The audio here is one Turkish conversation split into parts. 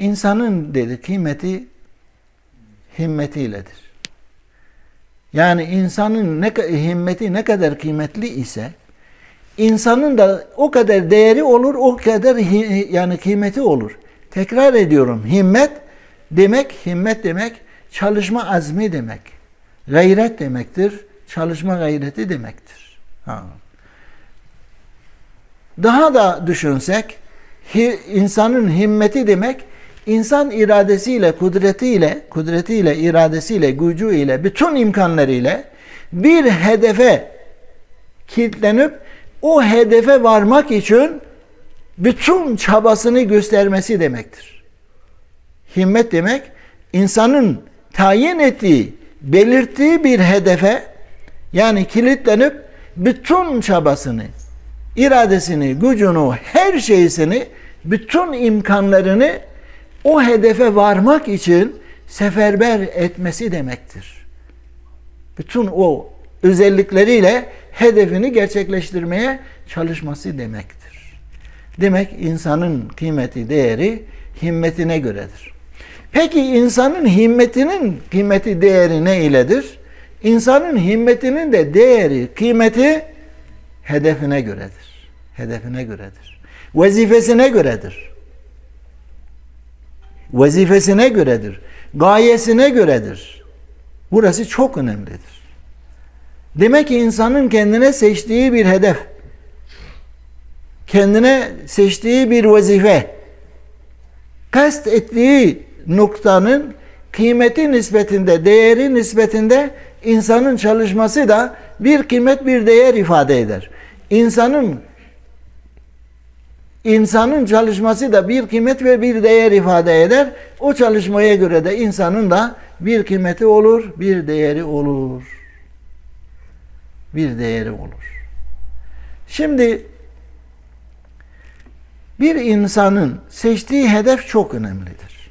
İnsanın dedi kıymeti himmetiyledir. Yani insanın ne himmeti ne kadar kıymetli ise insanın da o kadar değeri olur, o kadar yani kıymeti olur. Tekrar ediyorum. Himmet demek, himmet demek çalışma azmi demek. Gayret demektir. Çalışma gayreti demektir. Ha. Daha da düşünsek insanın himmeti demek insan iradesiyle, kudretiyle, kudretiyle, iradesiyle, gücüyle, bütün imkanlarıyla bir hedefe kilitlenip o hedefe varmak için bütün çabasını göstermesi demektir. Himmet demek insanın tayin ettiği, belirttiği bir hedefe yani kilitlenip bütün çabasını, iradesini, gücünü, her şeysini, bütün imkanlarını o hedefe varmak için seferber etmesi demektir. Bütün o özellikleriyle hedefini gerçekleştirmeye çalışması demektir. Demek insanın kıymeti, değeri himmetine göredir. Peki insanın himmetinin kıymeti, değeri ne iledir? İnsanın himmetinin de değeri, kıymeti hedefine göredir. Hedefine göredir. Vazifesine göredir. Vazifesine göredir. Gayesine göredir. Burası çok önemlidir. Demek ki insanın kendine seçtiği bir hedef, kendine seçtiği bir vazife, kast ettiği noktanın kıymeti nispetinde, değeri nispetinde insanın çalışması da bir kıymet, bir değer ifade eder. İnsanın insanın çalışması da bir kıymet ve bir değer ifade eder. O çalışmaya göre de insanın da bir kıymeti olur, bir değeri olur. Bir değeri olur. Şimdi bir insanın seçtiği hedef çok önemlidir.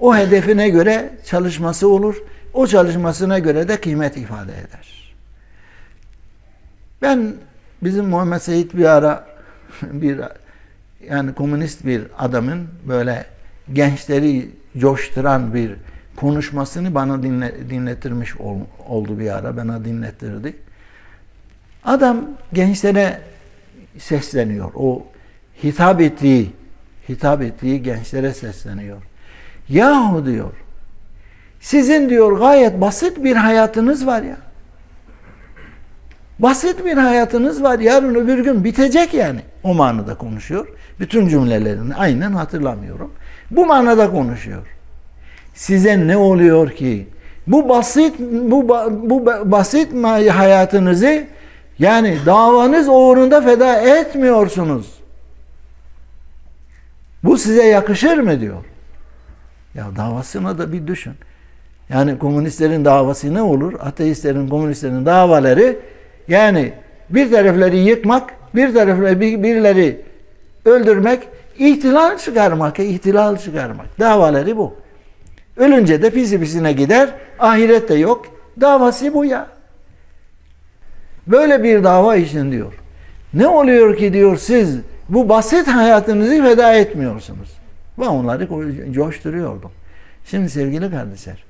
O hedefine göre çalışması olur. O çalışmasına göre de kıymet ifade eder. Ben bizim Muhammed Seyit bir ara bir yani komünist bir adamın böyle gençleri coşturan bir konuşmasını bana dinle, dinletirmiş ol, oldu bir ara. Bana dinlettirdi. Adam gençlere sesleniyor. O hitap ettiği hitap ettiği gençlere sesleniyor. Yahu diyor. Sizin diyor gayet basit bir hayatınız var ya. Basit bir hayatınız var. Yarın öbür gün bitecek yani. O manada konuşuyor. Bütün cümlelerini aynen hatırlamıyorum. Bu manada konuşuyor. Size ne oluyor ki? Bu basit bu bu basit hayatınızı yani davanız uğrunda feda etmiyorsunuz. Bu size yakışır mı diyor. Ya davasına da bir düşün. Yani komünistlerin davası ne olur? Ateistlerin, komünistlerin davaları yani bir tarafları yıkmak, bir tarafları birileri öldürmek, ihtilal çıkarmak, ihtilal çıkarmak. Davaları bu. Ölünce de pisi pisine gider, ahirette yok. Davası bu ya. Böyle bir dava için diyor. Ne oluyor ki diyor siz bu basit hayatınızı feda etmiyorsunuz. Ben onları coşturuyordum. Şimdi sevgili kardeşler,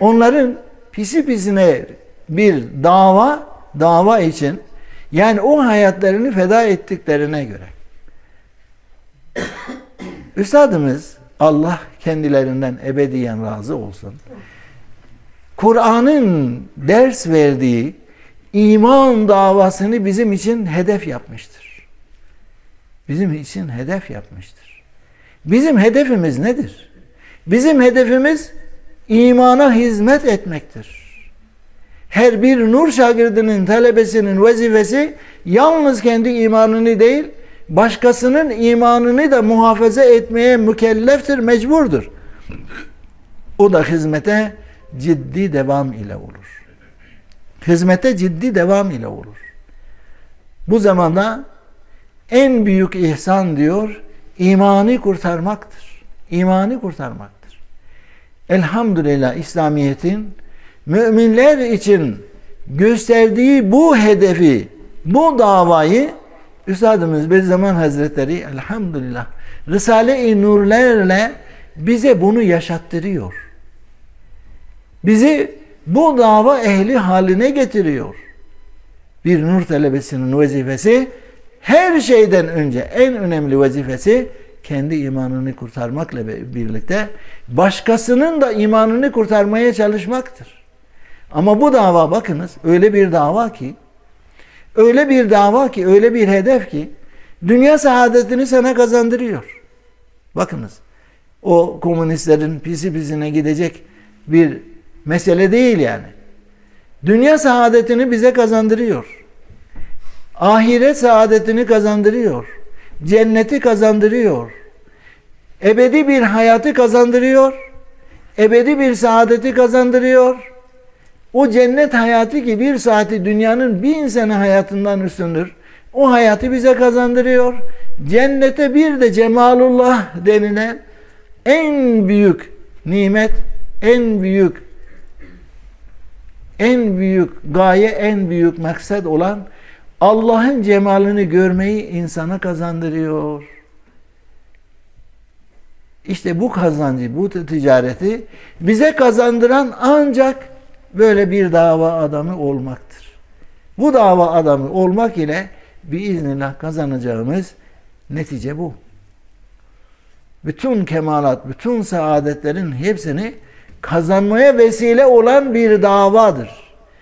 onların pisi pisine bir dava, dava için yani o hayatlarını feda ettiklerine göre. Üstadımız Allah kendilerinden ebediyen razı olsun. Kur'an'ın ders verdiği iman davasını bizim için hedef yapmıştır. Bizim için hedef yapmıştır. Bizim hedefimiz nedir? Bizim hedefimiz imana hizmet etmektir. Her bir nur şagirdinin, talebesinin vazifesi yalnız kendi imanını değil, başkasının imanını da muhafaza etmeye mükelleftir, mecburdur. O da hizmete ciddi devam ile olur. Hizmete ciddi devam ile olur. Bu zamanda en büyük ihsan diyor, imanı kurtarmaktır. İmanı kurtarmaktır. Elhamdülillah İslamiyet'in müminler için gösterdiği bu hedefi, bu davayı Üstadımız Bediüzzaman Hazretleri elhamdülillah Risale-i Nurlerle bize bunu yaşattırıyor. Bizi bu dava ehli haline getiriyor. Bir nur talebesinin vazifesi her şeyden önce en önemli vazifesi kendi imanını kurtarmakla birlikte başkasının da imanını kurtarmaya çalışmaktır. Ama bu dava bakınız öyle bir dava ki öyle bir dava ki öyle bir hedef ki dünya saadetini sana kazandırıyor. Bakınız o komünistlerin pisi pisine gidecek bir mesele değil yani. Dünya saadetini bize kazandırıyor. Ahiret saadetini kazandırıyor. Cenneti kazandırıyor. Ebedi bir hayatı kazandırıyor. Ebedi bir saadeti kazandırıyor. O cennet hayatı ki bir saati dünyanın bin sene hayatından üstündür. O hayatı bize kazandırıyor. Cennete bir de cemalullah denilen en büyük nimet, en büyük en büyük gaye, en büyük maksat olan Allah'ın cemalini görmeyi insana kazandırıyor. İşte bu kazancı, bu ticareti bize kazandıran ancak böyle bir dava adamı olmaktır. Bu dava adamı olmak ile biiznillah kazanacağımız netice bu. Bütün kemalat, bütün saadetlerin hepsini kazanmaya vesile olan bir davadır.